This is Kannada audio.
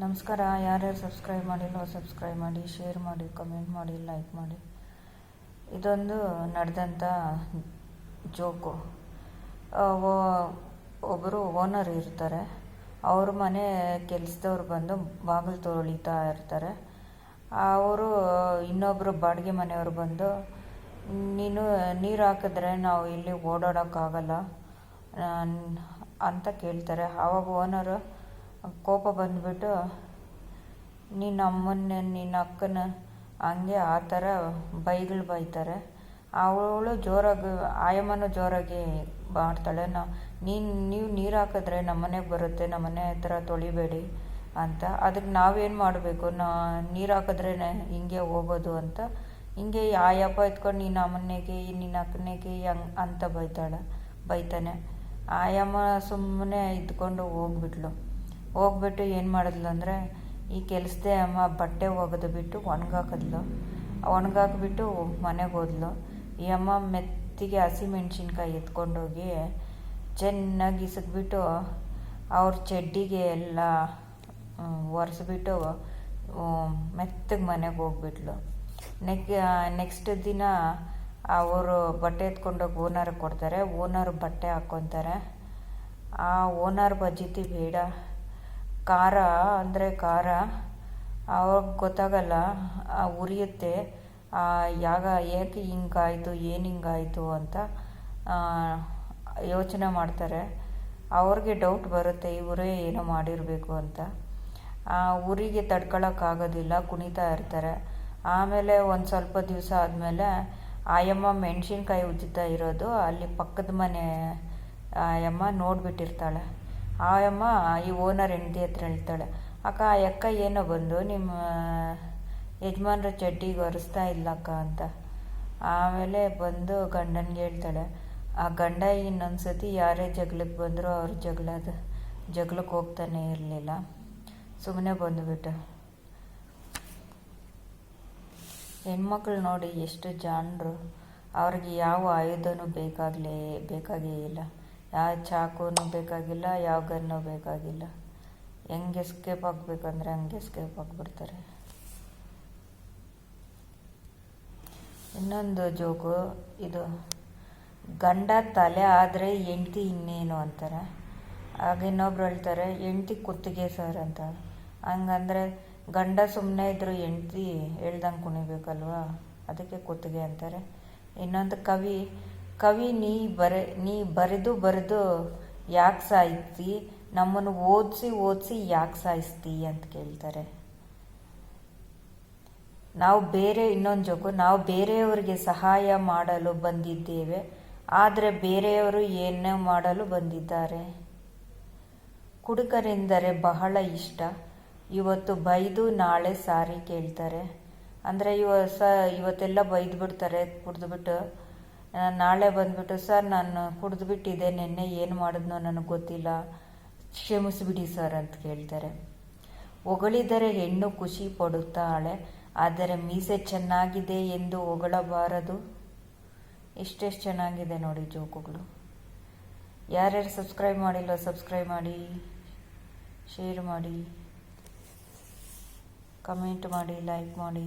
ನಮಸ್ಕಾರ. ಯಾರ್ಯಾರು ಸಬ್ಸ್ಕ್ರೈಬ್ ಮಾಡಿಲ್ಲೋ ಸಬ್ಸ್ಕ್ರೈಬ್ ಮಾಡಿ ಶೇರ್ ಮಾಡಿ ಕಮೆಂಟ್ ಮಾಡಿ ಲೈಕ್ ಮಾಡಿ. ಇದೊಂದು ನಡೆದಂಥ ಜೋಕು. ಒಬ್ಬರು ಓನರ್ ಇರ್ತಾರೆ. ಅವ್ರ ಮನೆ ಕೆಲಸದವ್ರು ಬಂದು ಬಾಗಿಲು ತೊಳಿತಾ ಇರ್ತಾರೆ. ಅವರು ಇನ್ನೊಬ್ಬರು ಬಾಡಿಗೆ ಮನೆಯವರು ಬಂದು, ನೀನು ನೀರು ಹಾಕಿದ್ರೆ ನಾವು ಇಲ್ಲಿ ಓಡಾಡೋಕ್ಕಾಗಲ್ಲ ಅಂತ ಕೇಳ್ತಾರೆ. ಆವಾಗ ಓನರು ಕೋಪ ಬಂದ್ಬಿಟ್ಟು ನಿನ್ನ ಅಮ್ಮನ ನಿನ್ನ ಅಕ್ಕನ ಹಂಗೆ ಆ ಥರ ಬೈಗಳು ಬೈತಾರೆ. ಅವಳು ಜೋರಾಗಿ, ಆಯಮ್ಮನೂ ಜೋರಾಗಿ ಮಾಡ್ತಾಳೆ. ನಾ, ನೀನು, ನೀವು ನೀರು ಹಾಕಿದ್ರೆ ನಮ್ಮನೆಗೆ ಬರುತ್ತೆ ನಮ್ಮನೆ ಹತ್ರ ತೊಳಿಬೇಡಿ ಅಂತ. ಅದಕ್ಕೆ ನಾವೇನು ಮಾಡಬೇಕು? ನಾ, ನೀರು ಹಾಕಿದ್ರೇ ಹಿಂಗೆ ಹೋಗೋದು ಅಂತ. ಹಿಂಗೆ ಆಯಪ್ಪ ಎತ್ಕೊಂಡು ನಿನ್ನ ಅಮ್ಮನೆಗೆ ನಿನ್ನ ಅಕ್ಕನಿಗೆ ಹಂಗ್, ಅಂತ ಬೈತಾಳೆ, ಬೈತಾನೆ. ಆಯಮ್ಮ ಸುಮ್ಮನೆ ಇದ್ಕೊಂಡು ಹೋಗ್ಬಿಟ್ಲು. ಹೋಗ್ಬಿಟ್ಟು ಏನು ಮಾಡಿದ್ಲು ಅಂದರೆ, ಈ ಕೆಲಸದೇ ಅಮ್ಮ ಬಟ್ಟೆ ಒಗೆದು ಬಿಟ್ಟು ಒಣಗಾಕಿದ್ಲು. ಒಣಗಾಕ್ಬಿಟ್ಟು ಮನೆಗೆ ಹೋದ್ಲು. ಈ ಅಮ್ಮ ಮೆತ್ತಿಗೆ ಹಸಿಮೆಣ್ಸಿನ್ಕಾಯಿ ಎತ್ಕೊಂಡೋಗಿ ಚೆನ್ನಾಗಿ ಇಸಕ್ಬಿಟ್ಟು ಅವ್ರ ಚಡ್ಡಿಗೆ ಎಲ್ಲ ಒರೆಸ್ಬಿಟ್ಟು ಮೆತ್ತಗೆ ಮನೆಗೆ ಹೋಗ್ಬಿಟ್ಲು. ನೆಕ್ ನೆಕ್ಸ್ಟ್ ದಿನ ಅವರು ಬಟ್ಟೆ ಎತ್ಕೊಂಡೋಗಿ ಓನರ್ ಕೊಡ್ತಾರೆ. ಓನರ್ ಬಟ್ಟೆ ಹಾಕ್ಕೊತಾರೆ ಆ ಓನರ್ ಬಜ್ಜಿತಿ ಬೇಡ. ಖಾರ ಅಂದರೆ ಖಾರ ಅವಾಗ ಗೊತ್ತಾಗಲ್ಲ, ಆ ಉರಿಯುತ್ತೆ ಯಾಗ ಏಕೆ ಹಿಂಗಾಯಿತು, ಏನು ಹಿಂಗಾಯಿತು ಅಂತ ಯೋಚನೆ ಮಾಡ್ತಾರೆ. ಅವ್ರಿಗೆ ಡೌಟ್ ಬರುತ್ತೆ ಇವರೇ ಏನೋ ಮಾಡಿರಬೇಕು ಅಂತ. ಆ ಉರಿಗೆ ತಡ್ಕೊಳಕ್ಕಾಗೋದಿಲ್ಲ ಕುಣಿತಾ ಇರ್ತಾರೆ. ಆಮೇಲೆ ಒಂದು ಸ್ವಲ್ಪ ದಿವಸ ಆದಮೇಲೆ, ಆಯಮ್ಮ ಮೆಣಸಿನ್ಕಾಯಿ ಉಜ್ಜುತ್ತಾ ಇರೋದು, ಅಲ್ಲಿ ಪಕ್ಕದ ಮನೆ, ಆಯಮ್ಮ ನೋಡಿಬಿಟ್ಟಿರ್ತಾಳೆ. ಆಯಮ್ಮ, ಈ ಓನರ್ ಹೆಂಡತಿ ಹತ್ರ ಹೇಳ್ತಾಳೆ, ಅಕ್ಕ, ಆ ಅಕ್ಕ ಏನೋ ಬಂದು ನಿಮ್ಮ ಯಜಮಾನ್ರ ಚಡ್ಡಿಗೆ ಒರೆಸ್ತಾ ಇಲ್ಲಕ್ಕ ಅಂತ. ಆಮೇಲೆ ಬಂದು ಗಂಡನಿಗೆ ಹೇಳ್ತಾಳೆ, ಆ ಗಂಡ ಇನ್ನೊಂದು ಸತಿ ಯಾರೇ ಜಗಳಕ್ಕೆ ಬಂದರೂ ಅವ್ರ ಜಗಳದ ಜಗಳಕ್ಕೆ ಹೋಗ್ತಾನೆ ಇರಲಿಲ್ಲ ಸುಮ್ಮನೆ ಬಂದುಬಿಟ್ಟ ಹೆಣ್ಮಕ್ಳು ನೋಡಿ ಎಷ್ಟು ಜಾಣರು, ಅವ್ರಿಗೆ ಯಾವ ಆಯುಧನೂ ಬೇಕಾಗಲೇ, ಬೇಕಾಗೇ ಇಲ್ಲ. ಯಾವ ಚಾಕುನೂ ಬೇಕಾಗಿಲ್ಲ ಯಾವ ಗನ್ನೂ ಬೇಕಾಗಿಲ್ಲ. ಹೆಂಗೆ ಎಸ್ಕೇಪ್ ಆಗಬೇಕಂದ್ರೆ ಹಂಗೆ ಎಸ್ಕೇಪ್ ಆಗಿಬಿಡ್ತಾರೆ. ಇನ್ನೊಂದು ಜೋಕು ಇದು ಗಂಡ ತಲೆ ಆದರೆ ಹೆಂಡ್ತಿ ಇನ್ನೇನು ಅಂತಾರೆ. ಆಗ ಇನ್ನೊಬ್ರು ಹೇಳ್ತಾರೆ, ಹೆಂಡ್ತಿ ಕುತ್ತಿಗೆ ಸರ್ ಅಂತ. ಹಂಗಂದರೆ ಗಂಡ ಸುಮ್ಮನೆ ಇದ್ರು ಹೆಂಡ್ತಿ ಹೇಳ್ದಂಗೆ ಕುಣಿಬೇಕಲ್ವಾ? ಅದಕ್ಕೆ ಕುತ್ತಿಗೆ ಅಂತಾರೆ. ಇನ್ನೊಂದು ಕವಿ ಕವಿ ನೀ ಬರೆ, ನೀ ಬರೆದು ಬರೆದು ಯಾಕೆ ಸಾಯ್ತಿ? ನಮ್ಮನ್ನು ಓದಿಸಿ ಓದಿಸಿ ಯಾಕೆ ಸಾಯಿಸ್ತಿ ಅಂತ ಕೇಳ್ತಾರೆ. ನಾವು ಬೇರೆ ಇನ್ನೊಂದು ಜೋಕು ನಾವು ಬೇರೆಯವರಿಗೆ ಸಹಾಯ ಮಾಡಲು ಬಂದಿದ್ದೇವೆ, ಆದರೆ ಬೇರೆಯವರು ಏನೇ ಮಾಡಲು ಬಂದಿದ್ದಾರೆ? ಕುಡುಕರೆಂದರೆ ಬಹಳ ಇಷ್ಟ. ಇವತ್ತು ಬೈದು ನಾಳೆ ಸಾರಿ ಕೇಳ್ತಾರೆ. ಅಂದರೆ ಇವ ಸ, ಇವತ್ತೆಲ್ಲ ಬೈದು ಬಿಡ್ತಾರೆ ಕುಡಿದ್ಬಿಟ್ಟು ನಾಳೆ ಬಂದ್ಬಿಟ್ಟು, ಸರ್, ನಾನು ಕುಡಿದ್ಬಿಟ್ಟಿದ್ದೆ ನಿನ್ನೆ, ಏನು ಮಾಡಿದ್ನೋ ನನಗೆ ಗೊತ್ತಿಲ್ಲ. ಕ್ಷಮಿಸಿಬಿಡಿ, ಸರ್, ಅಂತ ಕೇಳ್ತಾರೆ. ಹೊಗಳಿದರೆ ಹೆಣ್ಣು ಖುಷಿ ಪಡುತ್ತಾಳೆ, ಆದರೆ ಮೀಸೆ ಚೆನ್ನಾಗಿದೆ ಎಂದು ಹೊಗಳಬಾರದು. ಎಷ್ಟೆಷ್ಟು ಚೆನ್ನಾಗಿದೆ ನೋಡಿ ಜೋಕುಗಳು. ಯಾರ್ಯಾರು ಸಬ್ಸ್ಕ್ರೈಬ್ ಮಾಡಿಲ್ಲ, ಸಬ್ಸ್ಕ್ರೈಬ್ ಮಾಡಿ, ಶೇರ್ ಮಾಡಿ, ಕಮೆಂಟ್ ಮಾಡಿ, ಲೈಕ್ ಮಾಡಿ.